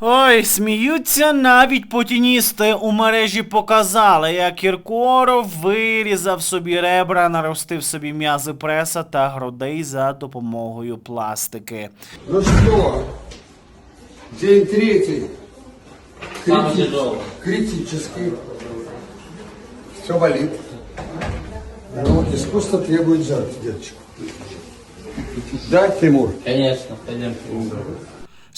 Ой, сміються навіть путіністи у мережі показали, як Кіркоров вирізав собі ребра, наростив собі м'язи преса та грудей за допомогою пластики. Ну что, день третий. Самый Крити- Критический. Все болит. Ну, искусство требует жертв, деточка. Да, Тимур? Конечно, пойдем.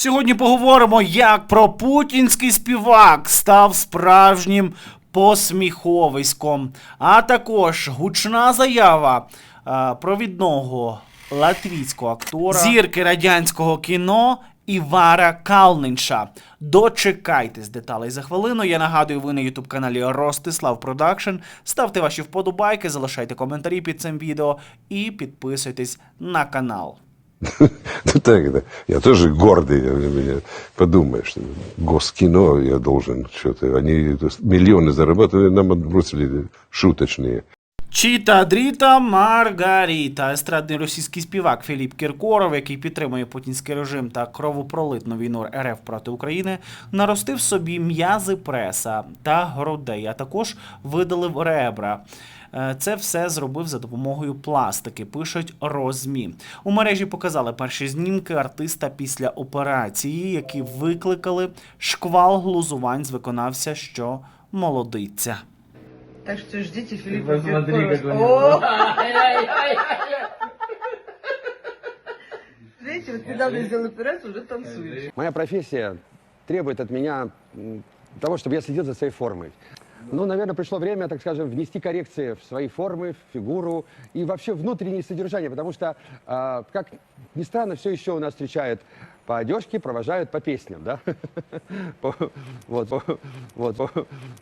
Сьогодні поговоримо, як про путінський співак став справжнім посміховиськом, а також гучна заява е, провідного латвійського актора зірки радянського кіно. Івара Калнинша. Дочекайтесь деталей за хвилину. Я нагадую, ви на ютуб каналі Ростислав Продакшн. Ставте ваші вподобайки, залишайте коментарі під цим відео і підписуйтесь на канал. Ну так, да. Я тоже гордый, я- меня подумаешь, госкино я должен что-то. Они миллионы зарабатывают, нам отбросили шуточные. Чіта Дріта Маргаріта, естрадний російський співак Філіп Кіркоров, який підтримує путінський режим та кровопролитну війну РФ проти України, наростив собі м'язи преса та грудей, а також видалив ребра. Е, Це все зробив за допомогою пластики, пишуть розмі. У мережі показали перші знімки артиста після операції, які викликали шквал глузувань з виконавця, що молодиться. Так Киркорова. как у него. Вот недавно сделал операцию, уже. Моя профессия требует от меня того, чтобы я следил за своей формой. Ну, наверное, пришло время, так скажем, внести коррекции в свои формы, в фигуру и вообще внутреннее содержание, потому что, а, как ни странно, все еще у нас встречают по одежке, провожают по песням, да? Вот, вот,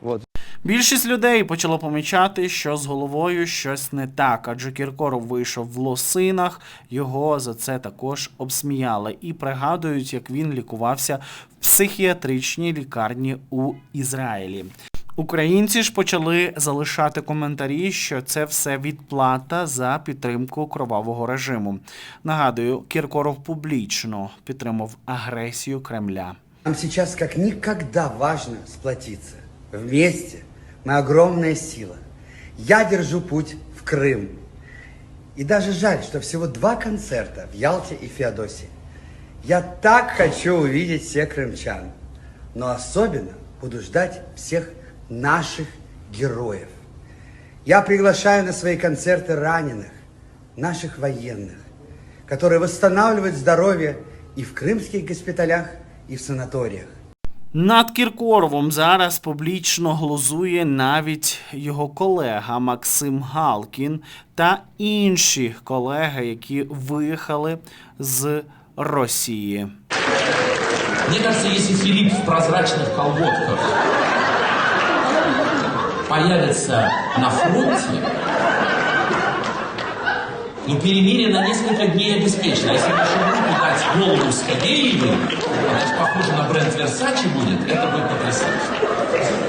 вот. Більшість людей почало помічати, що з головою щось не так, адже Кіркоров вийшов в лосинах, його за це також обсміяли і пригадують, як він лікувався в психіатричній лікарні у Ізраїлі. Українці ж почали залишати коментарі, що це все відплата за підтримку кровавого режиму. Нагадую, Кіркоров публічно підтримав агресію Кремля. Нам сейчас как никогда важно сплотиться. Вместе мы огромная сила. Я держу путь в Крым. И даже жаль, что всего два концерта в Ялте и Феодосии. Я так хочу увидеть всех крымчан. Но особенно буду ждать всех наших героев. Я приглашаю на свои концерты раненых, наших военных, которые восстанавливают здоровье и в крымских госпиталях, и в санаториях. Над Кіркоровом зараз публічно глузує навіть його колега Максим Галкін та інші колеги, які виїхали з Росії. Мне кажется, если Филипп в прозрачных колготках появится на фронте, ну, перемирие на несколько дней обеспечено. А Если еще руку дать голову Скобеевой, значит, похоже на бренд Версачи будет, это будет потрясающе.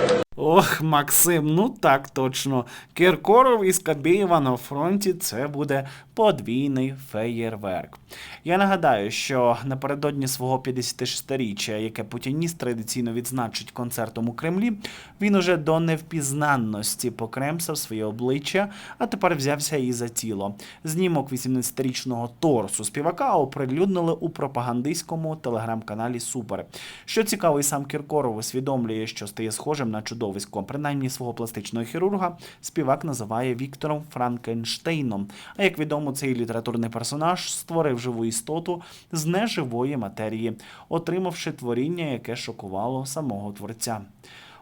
Ох, Максим, ну так точно. Кіркоров і Скабєєва на фронті це буде подвійний феєрверк. Я нагадаю, що напередодні свого 56-річчя, яке путініст традиційно відзначить концертом у Кремлі, він уже до невпізнанності покремсав своє обличчя, а тепер взявся і за тіло. Знімок 18-річного торсу співака оприлюднили у пропагандистському телеграм-каналі Супер. Що цікаво, і сам Кіркоров усвідомлює, що стає схожим на чудовисько. Принаймні свого пластичного хірурга співак називає Віктором Франкенштейном. А як відомо, цей літературний персонаж створив живу істоту з неживої матерії, отримавши творіння, яке шокувало самого творця.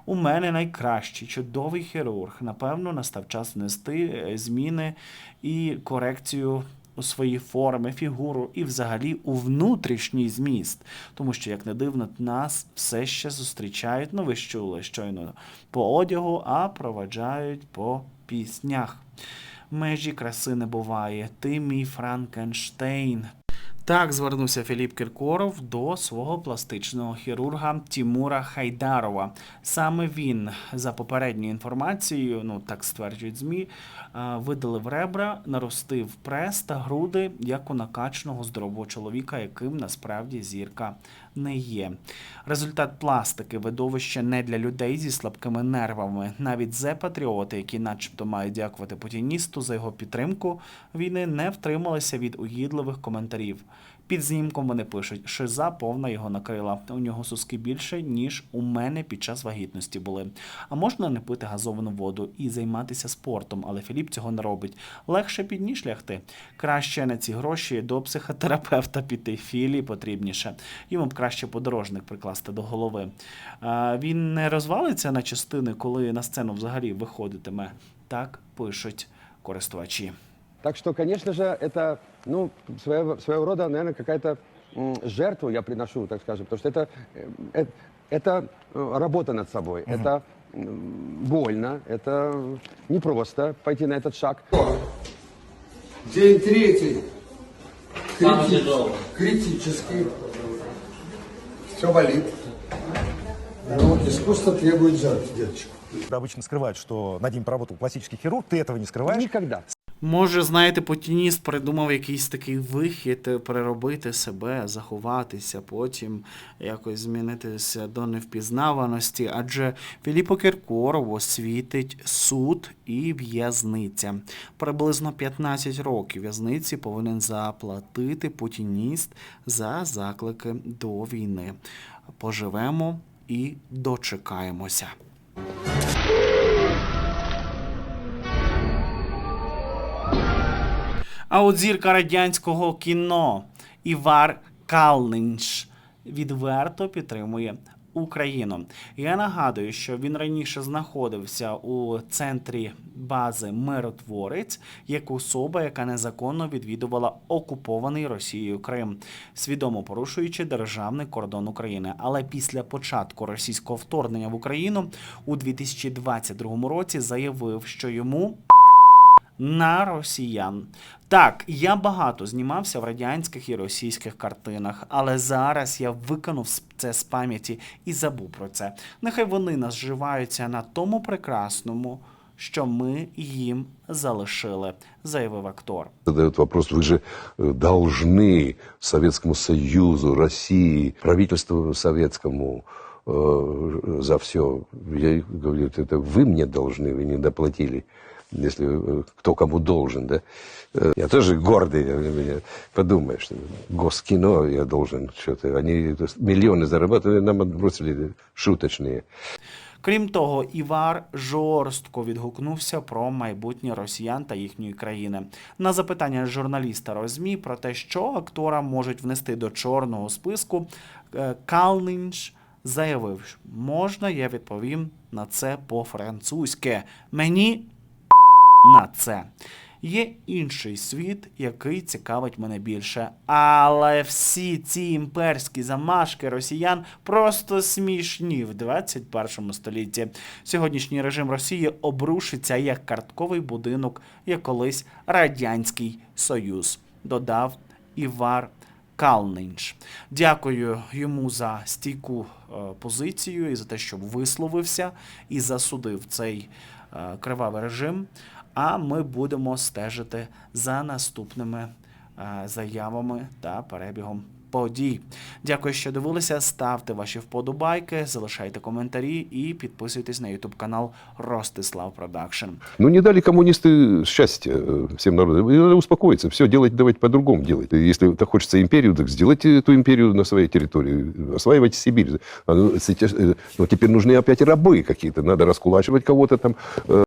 У мене найкращий чудовий хірург. Напевно, настав час внести е, зміни і корекцію у свої форми, фігуру і взагалі у внутрішній зміст. Тому що, як не дивно, нас все ще зустрічають, ну ви чули щойно по одягу, а проваджають по піснях. Межі краси не буває. Ти мій Франкенштейн. Так звернувся Філіп Кіркоров до свого пластичного хірурга Тімура Хайдарова. Саме він, за попередньою інформацією, ну так стверджують ЗМІ, видалив ребра, наростив прес та груди, як у накачного здорового чоловіка, яким насправді зірка не є. Результат пластики видовище не для людей зі слабкими нервами. Навіть зе-патріоти, які начебто мають дякувати путіністу за його підтримку війни, не втрималися від угідливих коментарів. Під знімком вони пишуть, шиза повна його накрила. У нього соски більше, ніж у мене під час вагітності були. А можна не пити газовану воду і займатися спортом, але Філіп цього не робить. Легше під ніж лягти. Краще на ці гроші до психотерапевта піти. Філі потрібніше. Йому б краще подорожник прикласти до голови. Він не розвалиться на частини, коли на сцену взагалі виходитиме. Так пишуть користувачі. Так что, конечно же, это, ну, своего, своего рода, наверное, какая-то жертву я приношу, так скажем, потому что это, э, это э, работа над собой, это м, больно, это непросто пойти на этот шаг. День третий. Крити-. Критический. Все болит. Но искусство требует жертв, деточка. Обычно скрывают, что Надим поработал пластический хирург, ты этого не скрываешь. Никогда. Може, знаєте, путініст придумав якийсь такий вихід, переробити себе, заховатися, потім якось змінитися до невпізнаваності. Адже Філіппо Кіркорову світить суд і в'язниця. Приблизно 15 років в'язниці повинен заплатити путініст за заклики до війни. Поживемо і дочекаємося. А от зірка радянського кіно Івар Калнинш відверто підтримує Україну. Я нагадую, що він раніше знаходився у центрі бази Миротворець як особа, яка незаконно відвідувала окупований Росією Крим, свідомо порушуючи державний кордон України. Але після початку російського вторгнення в Україну у 2022 році заявив, що йому на росіян. Так, я багато знімався в радянських і російських картинах, але зараз я викинув с- це з пам'яті і забув про це. Нехай вони нас зживаються на тому прекрасному, що ми їм залишили, заявив актор. Задают вопрос, вы же э, должны Советскому Союзу, России, правительству советскому э, за все. Я и говорю, это вы мне должны, вы не доплатили, если э, кто кому должен, да. Э, Я тоже гордый, я говорю, подумаешь, госкино я должен что-то. Они то есть, миллионы зарабатывают, нам отбросили шуточные. Крім того, Івар жорстко відгукнувся про майбутнє росіян та їхньої країни. На запитання журналіста Розмі про те, що актора можуть внести до чорного списку, е, Калнинш заявив, що можна, я відповім на це по-французьки. Мені на це. Є інший світ, який цікавить мене більше. Але всі ці імперські замашки росіян просто смішні в 21 столітті. Сьогоднішній режим Росії обрушиться як картковий будинок, як колись Радянський Союз, додав Івар Калнинч. Дякую йому за стійку е, позицію і за те, що висловився і засудив цей е, кривавий режим. А ми будемо стежити за наступними е, заявами та перебігом подій. Дякую, що дивилися. Ставте ваші вподобайки, залишайте коментарі і підписуйтесь на YouTube канал Ростислав Продакшн. Ну, не дали коммунисты счастья э, всем народам. И надо успокоиться. Все делать, давайте по-другому делать. И Если так хочется империю, так сделайте эту империю на своей территории. Осваивайте Сибирь. А, ну, сейчас, э, ну, теперь нужны опять рабы какие-то. Надо раскулачивать кого-то там. э,